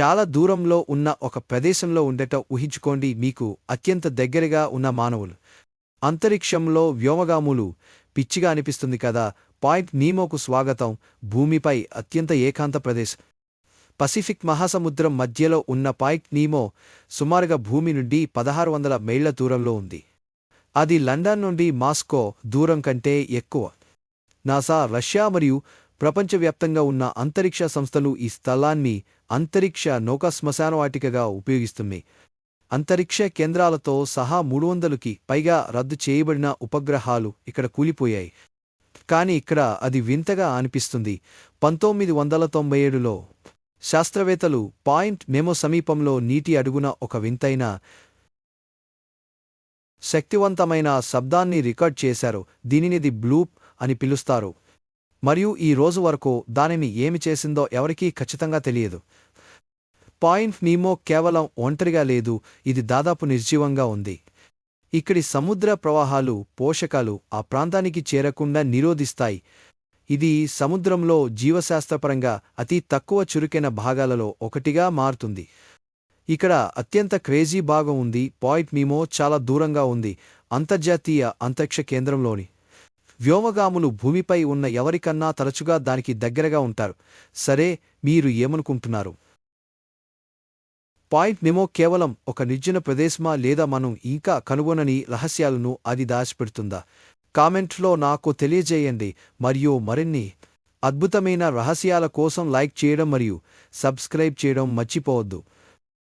చాలా దూరంలో ఉన్న ఒక ప్రదేశంలో ఉండటం ఊహించుకోండి మీకు అత్యంత దగ్గరగా ఉన్న మానవులు. అంతరిక్షంలో వ్యోమగాములు పిచ్చిగా అనిపిస్తుంది కదా! పాయింట్ నీమోకు స్వాగతం. భూమిపై అత్యంత ఏకాంత ప్రదేశం. పసిఫిక్ మహాసముద్రం మధ్యలో ఉన్న పాయింట్ నీమో సుమారుగా భూమి నుండి పదహారు వందల మైళ్ళ దూరంలో ఉంది. అది లండన్ నుండి మాస్కో దూరం కంటే ఎక్కువ. నాసా రష్యా మరియు ప్రపంచవ్యాప్తంగా ఉన్న అంతరిక్ష సంస్థలు ఈ స్థలాన్ని అంతరిక్ష నౌకా శ్మశానవాటికగా ఉపయోగిస్తున్నాయి. అంతరిక్ష కేంద్రాలతో సహా మూడు వందలకి పైగా రద్దు చేయబడిన ఉపగ్రహాలు ఇక్కడ కూలిపోయాయి. కాని ఇక్కడ అది వింతగా అనిపిస్తుంది. పంతొమ్మిది వందల తొంభై ఏడులో శాస్త్రవేత్తలు పాయింట్ మెమో సమీపంలో నీటి అడుగున ఒక వింతైన శక్తివంతమైన శబ్దాన్ని రికార్డ్ చేశారు. దీనినిది బ్లూప్ అని పిలుస్తారు. మరియు ఈ రోజు వరకు దానిని ఏమి చేసిందో ఎవరికీ ఖచ్చితంగా తెలియదు. పాయింట్ నీమో కేవలం ఒంటరిగా లేదు ఇది దాదాపు నిర్జీవంగా ఉంది. ఇక్కడి సముద్ర ప్రవాహాలు పోషకాలు ఆ ప్రాంతానికి చేరకుండా నిరోధిస్తాయి. ఇది సముద్రంలో జీవశాస్త్రపరంగా అతి తక్కువ చురుకైన భాగాలలో ఒకటిగా మారుతుంది. ఇక్కడ అత్యంత క్రేజీ భాగం ఉంది పాయింట్ మీమో చాలా దూరంగా ఉంది అంతర్జాతీయ అంతరిక్ష కేంద్రంలోని. వ్యోమగాములు భూమిపై ఉన్న ఎవరికన్నా తరచుగా దానికి దగ్గరగా ఉంటారు. సరే మీరు ఏమనుకుంటున్నారు? పాయింట్ నిమో కేవలం ఒక నిర్జన ప్రదేశమా లేదా మనం ఇంకా కనుగొనని రహస్యాలను అది దాచిపెడుతుందా? కామెంట్లో నాకు తెలియజేయండి. మరియు మరిన్ని అద్భుతమైన రహస్యాల కోసం లైక్ చేయడం మరియు సబ్స్క్రైబ్ చేయడం మర్చిపోవద్దు.